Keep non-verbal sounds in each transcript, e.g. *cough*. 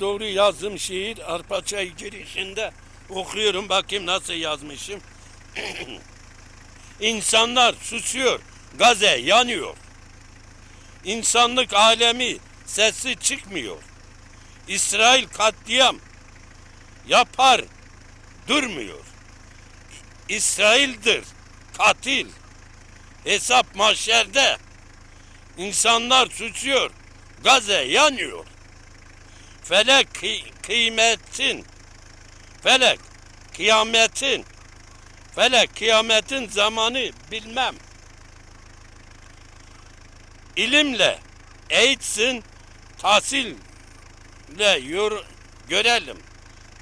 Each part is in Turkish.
Doğru yazdım şiir Arpaçay girişinde okuyorum bakayım nasıl yazmışım. *clears throat* İnsanlar susuyor, Gazze yanıyor. İnsanlık alemi sesi çıkmıyor. İsrail katliam yapar, durmuyor. İsrail'dir katil. Hesap mahşerde. İnsanlar susuyor, Gazze yanıyor. Felek kı- kıymetin, felek kıyametin, felek kıyametin zamanı bilmem. İlimle eğitsin, tahsille yor, görelim.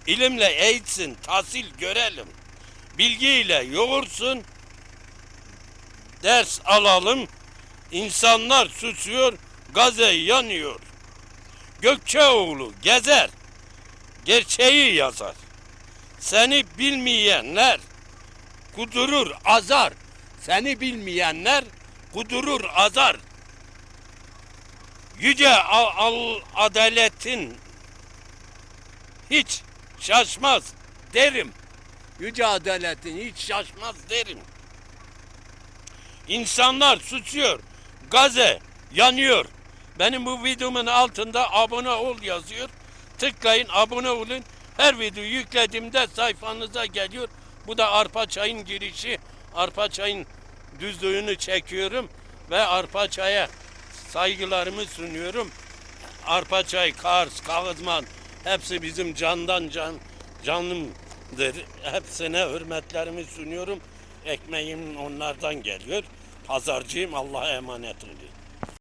İlimle eğitsin, tahsil görelim. Bilgiyle yoğursun, ders alalım. İnsanlar susuyor, Gazze yanıyor. Gökçeoğlu gezer, gerçeği yazar. Seni bilmeyenler kudurur azar. Seni bilmeyenler kudurur azar. Yüce al, al- adaletin hiç şaşmaz derim. Yüce adaletin hiç şaşmaz derim. İnsanlar susuyor. Gazze yanıyor. Benim bu videomun altında abone ol yazıyor. Tıklayın abone olun. Her video yüklediğimde sayfanıza geliyor. Bu da arpa çayın girişi. Arpa çayın düzlüğünü çekiyorum ve arpa çaya saygılarımı sunuyorum. Arpa çay, Kars, Kağızman hepsi bizim candan can canımdır. Hepsine hürmetlerimi sunuyorum. Ekmeğim onlardan geliyor. Pazarcıyım Allah'a emanet olun.